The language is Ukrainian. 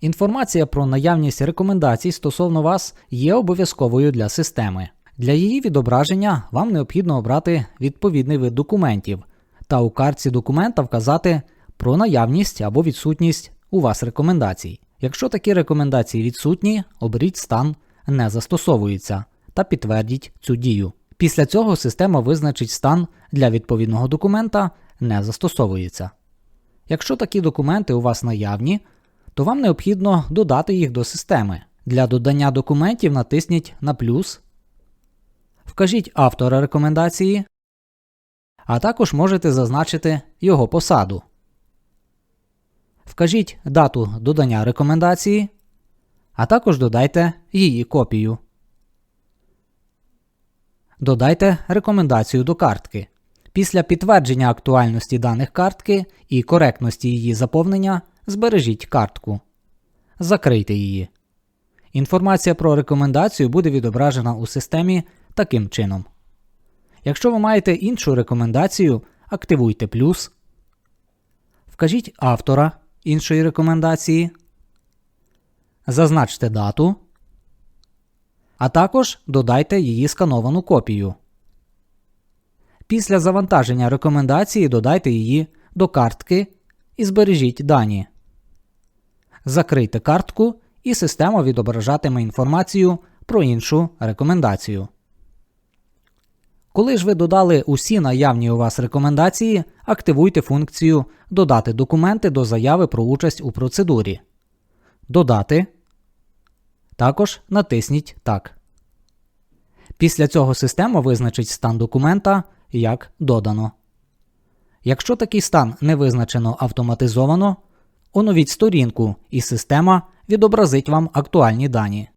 Інформація про наявність рекомендацій стосовно вас є обов'язковою для системи. Для її відображення вам необхідно обрати відповідний вид документів та у картці документа вказати про наявність або відсутність у вас рекомендацій. Якщо такі рекомендації відсутні, оберіть стан не застосовується та підтвердіть цю дію. Після цього система визначить стан для відповідного документа не застосовується. Якщо такі документи у вас наявні, то вам необхідно додати їх до системи. Для додання документів натисніть на плюс, вкажіть автора рекомендації, а також можете зазначити його посаду. Вкажіть дату додання рекомендації, а також додайте її копію. Додайте рекомендацію до картки. Після підтвердження актуальності даних картки і коректності її заповнення збережіть картку. Закрийте її. Інформація про рекомендацію буде відображена у системі таким чином. Якщо ви маєте іншу рекомендацію, активуйте плюс. Вкажіть автора іншої рекомендації. Зазначте дату. А також додайте її скановану копію. Після завантаження рекомендації додайте її до картки і збережіть дані. Закрийте картку і система відображатиме інформацію про іншу рекомендацію. Коли ж ви додали усі наявні у вас рекомендації, активуйте функцію Додати документи до заяви про участь у процедурі. Додати. Також натисніть Так. Після цього система визначить стан документа як додано. Якщо такий стан не визначено автоматизовано, оновіть сторінку і система відобразить вам актуальні дані.